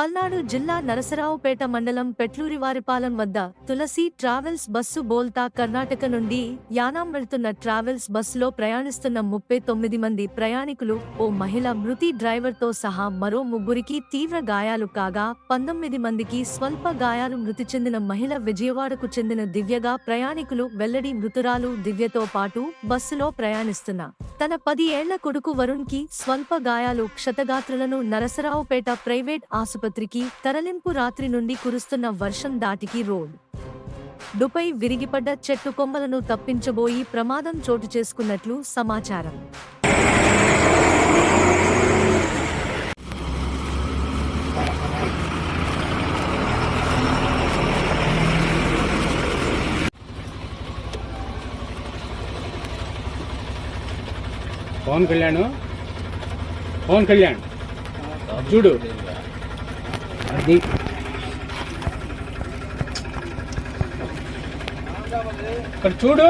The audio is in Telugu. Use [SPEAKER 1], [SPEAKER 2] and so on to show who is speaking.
[SPEAKER 1] పల్నాడు జిల్లా నరసరావుపేట మండలం పెట్లూరివారిపాలెం వద్ద తులసి ట్రావెల్స్ బస్సు బోల్తా కర్ణాటక నుండి యానాం వెళ్తున్న ట్రావెల్స్ బస్సులో ప్రయాణిస్తున్న ముప్పై తొమ్మిది మంది ప్రయాణికులు ఓ మహిళ మృతి డ్రైవర్తో సహా మరో ముగ్గురికి తీవ్ర గాయాలు కాగా పంతొమ్మిది మందికి స్వల్ప గాయాలు మృతి చెందిన మహిళ విజయవాడకు చెందిన దివ్యగా ప్రయాణికులు వెల్లడి మృతురాలు దివ్యతో పాటు బస్సులో ప్రయాణిస్తున్న. తన పది ఏళ్ళ కొడుకు వరుణ్కి స్వల్ప గాయాలు క్షతగాత్రులను నరసరావుపేట ప్రైవేట్ ఆసుపత్రి ఆసుపత్రికి తరలింపు రాత్రి నుండి కురుస్తున్న వర్షం దాటికి రోడ్. డుపై విరిగిపడ్డ చెట్టు కొమ్మలను తప్పించబోయి ప్రమాదం చోటు చేసుకున్నట్లు సమాచారం.
[SPEAKER 2] పవన్ కళ్యాణ్? పవన్ కళ్యాణ్ చూడు. అది. ఇక్కడ చూడు.